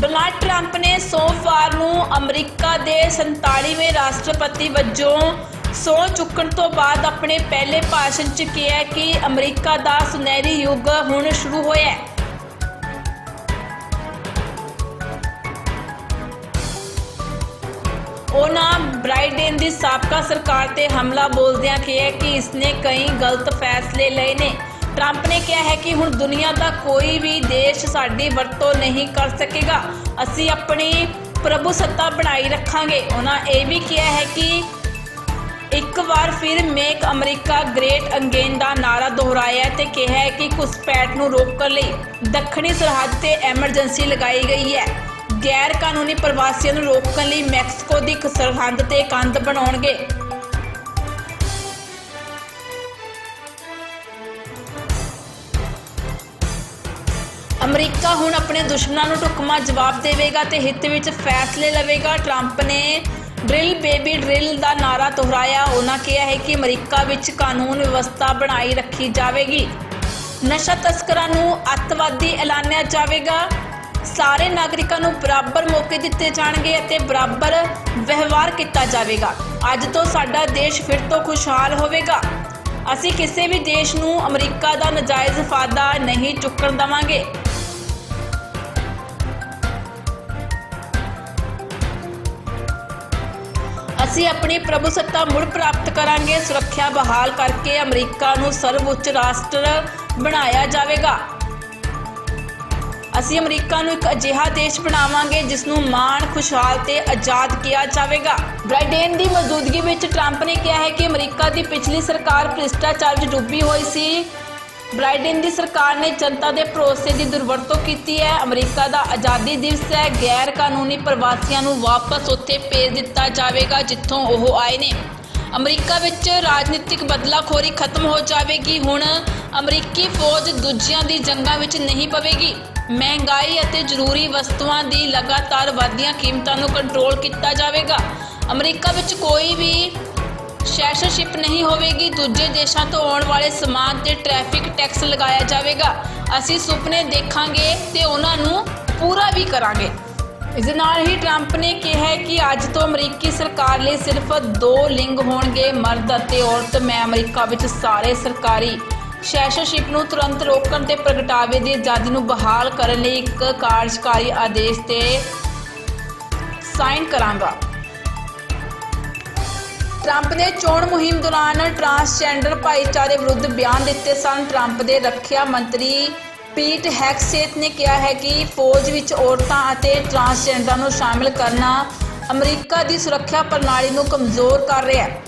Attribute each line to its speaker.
Speaker 1: Donald Trump ਨੇ ਸੋਮਵਾਰ ਨੂੰ ਅਮਰੀਕਾ ਦੇ 47ਵੇਂ ਰਾਸ਼ਟਰਪਤੀ ਵਜੋਂ ਸਹੁੰ ਚੁੱਕਣ ਤੋਂ ਬਾਅਦ ਆਪਣੇ ਪਹਿਲੇ ਭਾਸ਼ਣ 'ਚ ਕਿਹਾ ਕਿ ਅਮਰੀਕਾ ਦਾ ਸੁਨਹਿਰੀ ਯੁੱਗ ਹੁਣ ਸ਼ੁਰੂ ਹੋਇਆ ਹੈ। ਉਹਨਾਂ ਬ੍ਰਾਈਡਨ ਦੀ ਸਾਬਕਾ ਸਰਕਾਰ ਤੇ ਹਮਲਾ ਬੋਲਦਿਆਂ ਕਿਹਾ ਕਿ ਇਸਨੇ ਕਈ ਗਲਤ ਫੈਸਲੇ ਲਏ ਨੇ। ਟਰੰਪ ਨੇ ਕਿਹਾ ਹੈ ਕਿ ਹੁਣ ਦੁਨੀਆ ਦਾ ਕੋਈ ਵੀ ਦੇਸ਼ ਸਾਡੀ ਵਰਤੋਂ ਨਹੀਂ ਕਰ ਸਕੇਗਾ। ਅਸੀਂ ਆਪਣੀ ਪ੍ਰਭੂ ਸੱਤਾ ਬਣਾਈ ਰੱਖਾਂਗੇ। ਉਹਨਾਂ ਇਹ ਵੀ ਕਿਹਾ ਹੈ ਕਿ ਇੱਕ ਵਾਰ ਫਿਰ ਮੇਕ ਅਮਰੀਕਾ ਗ੍ਰੇਟ ਅਗੇਨ ਦਾ ਨਾਰਾ ਦੁਹਰਾਇਆ ਹੈ ਤੇ ਕਿਹਾ ਹੈ ਕਿ ਘੁਸਪੈਠ ਨੂੰ ਰੋਕਣ ਲਈ ਦੱਖਣੀ ਸਰਹੱਦ ਤੇ ਐਮਰਜੈਂਸੀ ਲਗਾਈ ਗਈ ਹੈ। ਗੈਰ ਕਾਨੂੰਨੀ ਪ੍ਰਵਾਸੀਆਂ ਨੂੰ ਰੋਕਣ ਲਈ ਮੈਕਸੀਕੋ ਦੀ ਇੱਕ ਸਰਹੱਦ ਤੇ ਕੰਧ ਬਣਾਉਣਗੇ। ਅਮਰੀਕਾ ਹੁਣ ਆਪਣੇ ਦੁਸ਼ਮਣਾਂ ਨੂੰ ਢੁਕਵਾਂ ਜਵਾਬ ਦੇਵੇਗਾ ਤੇ ਹਿੱਤ ਵਿੱਚ ਫੈਸਲੇ ਲਵੇਗਾ। ਟਰੰਪ ਨੇ ਡਰਿਲ ਬੇਬੀ ਡਰਿਲ ਦਾ ਨਾਰਾ ਦੁਹਰਾਇਆ। ਉਹਨਾਂ ਕਿਹਾ ਹੈ ਕਿ ਅਮਰੀਕਾ ਵਿੱਚ ਕਾਨੂੰਨ ਵਿਵਸਥਾ ਬਣਾਈ ਰੱਖੀ ਜਾਵੇਗੀ। ਨਸ਼ਾ ਤਸਕਰਾਂ ਨੂੰ ਅੱਤਵਾਦੀ ਐਲਾਨਿਆ ਜਾਵੇਗਾ। ਸਾਰੇ ਨਾਗਰਿਕਾਂ ਨੂੰ ਬਰਾਬਰ ਮੌਕੇ ਦਿੱਤੇ ਜਾਣਗੇ ਅਤੇ ਬਰਾਬਰ ਵਿਵਹਾਰ ਕੀਤਾ ਜਾਵੇਗਾ। ਅੱਜ ਤੋਂ ਸਾਡਾ ਦੇਸ਼ ਫਿਰ ਤੋਂ ਖੁਸ਼ਹਾਲ ਹੋਵੇਗਾ। ਅਸੀਂ ਕਿਸੇ ਵੀ ਦੇਸ਼ ਨੂੰ ਅਮਰੀਕਾ ਦਾ ਨਜਾਇਜ਼ ਫਾਇਦਾ ਨਹੀਂ ਚੁੱਕਣ ਦੇਵਾਂਗੇ। ਅਸੀਂ ਆਪਣੀ ਪ੍ਰਭੂਸੱਤਾ ਮੁੜ ਪ੍ਰਾਪਤ ਕਰਾਂਗੇ। ਸੁਰੱਖਿਆ ਬਹਾਲ ਕਰਕੇ ਅਮਰੀਕਾ ਨੂੰ ਸਰਵਉੱਚ ਰਾਸ਼ਟਰ ਬਣਾਇਆ ਜਾਵੇਗਾ। ਅਸੀਂ ਅਮਰੀਕਾ ਨੂੰ ਇੱਕ ਅਜਿਹਾ ਦੇਸ਼ ਬਣਾਵਾਂਗੇ ਜਿਸ ਨੂੰ ਮਾਣ, ਖੁਸ਼ਹਾਲ ਤੇ ਆਜ਼ਾਦ ਕੀਤਾ ਜਾਵੇਗਾ। ਬ੍ਰਾਈਡਨ ਦੀ ਮੌਜੂਦਗੀ ਵਿੱਚ ਟਰੰਪ ਨੇ ਕਿਹਾ ਹੈ ਕਿ ਅਮਰੀਕਾ ਦੀ ਪਿਛਲੀ ਸਰਕਾਰ ਭ੍ਰਿਸ਼ਟਾਚਾਰ 'ਚ ਡੁੱਬੀ ਹੋਈ ਸੀ। ਬਰਾਈਡਨ ਦੀ ਸਰਕਾਰ ਨੇ ਜਨਤਾ ਦੇ ਭਰੋਸੇ ਦੀ ਦੁਰਵਰਤੋਂ ਕੀਤੀ ਹੈ। ਅਮਰੀਕਾ ਦਾ ਆਜ਼ਾਦੀ ਦਿਵਸ ਹੈ। ਗੈਰ ਕਾਨੂੰਨੀ ਪ੍ਰਵਾਸੀਆਂ ਨੂੰ ਵਾਪਸ ਉੱਥੇ ਭੇਜ ਦਿੱਤਾ ਜਾਵੇਗਾ, ਜਿੱਥੋਂ ਉਹ ਆਏ ਨੇ। ਅਮਰੀਕਾ ਵਿੱਚ ਰਾਜਨੀਤਿਕ ਬਦਲਾਖੋਰੀ ਖਤਮ ਹੋ ਜਾਵੇਗੀ। ਹੁਣ ਅਮਰੀਕੀ ਫੌਜ ਦੂਜਿਆਂ ਦੀ ਜੰਗਾਂ ਵਿੱਚ ਨਹੀਂ ਪਵੇਗੀ। ਮਹਿੰਗਾਈ ਅਤੇ ਜ਼ਰੂਰੀ ਵਸਤੂਆਂ ਦੀ ਲਗਾਤਾਰ ਵਧਦੀਆਂ ਕੀਮਤਾਂ ਨੂੰ ਕੰਟਰੋਲ ਕੀਤਾ ਜਾਵੇਗਾ। ਅਮਰੀਕਾ ਵਿੱਚ ਕੋਈ ਵੀ ਸੈਸ਼ਨਸ਼ਿਪ ਨਹੀਂ ਹੋਵੇਗੀ, ਦੂਜੇ ਦੇਸ਼ਾਂ ਤੋਂ ਆਉਣ ਵਾਲੇ ਸਮਾਨ ਤੇ ਟ੍ਰੈਫਿਕ ਟੈਕਸ ਲਗਾਇਆ ਜਾਵੇਗਾ। ਅਸੀਂ ਸੁਪਨੇ ਦੇਖਾਂਗੇ ਤੇ ਉਹਨਾਂ ਨੂੰ ਪੂਰਾ ਵੀ ਕਰਾਂਗੇ। ਇਸ ਦੇ ਨਾਲ ਹੀ ਟਰੰਪ ਨੇ ਕਿਹਾ ਕਿ ਅੱਜ ਤੋਂ ਅਮਰੀਕੀ ਸਰਕਾਰ ਲਈ ਸਿਰਫ ਦੋ ਲਿੰਗ ਹੋਣਗੇ, ਮਰਦ ਅਤੇ ਔਰਤ। ਮੈਂ ਅਮਰੀਕਾ ਵਿੱਚ ਸਾਰੇ ਸਰਕਾਰੀ ਸੈਸ਼ਨਸ਼ਿਪ ਨੂੰ ਤੁਰੰਤ ਰੋਕਣ ਤੇ ਪ੍ਰਗਟਾਵੇ ਦੀ ਆਜ਼ਾਦੀ ਨੂੰ ਬਹਾਲ ਕਰਨ ਲਈ ਇੱਕ ਕਾਰਜਕਾਰੀ ਆਦੇਸ਼ ਤੇ ਸਾਈਨ ਕਰਾਂਗਾ। ਟਰੰਪ ਨੇ ਚੋਣ ਮੁਹਿੰਮ ਦੌਰਾਨ ਟਰਾਂਸਜੈਂਡਰ ਭਾਈਚਾਰੇ ਵਿਰੁੱਧ ਬਿਆਨ ਦਿੱਤੇ ਸਨ। ਟਰੰਪ ਦੇ ਰੱਖਿਆ ਮੰਤਰੀ ਪੀਟ ਹੈਕਸੇਤ ਨੇ ਕਿਹਾ ਹੈ ਕਿ ਫੌਜ ਵਿੱਚ ਔਰਤਾਂ ਅਤੇ ਟਰਾਂਸਜੈਂਡਰਾਂ ਨੂੰ ਸ਼ਾਮਿਲ ਕਰਨਾ ਅਮਰੀਕਾ ਦੀ ਸੁਰੱਖਿਆ ਪ੍ਰਣਾਲੀ ਨੂੰ ਕਮਜ਼ੋਰ ਕਰ ਰਿਹਾ ਹੈ।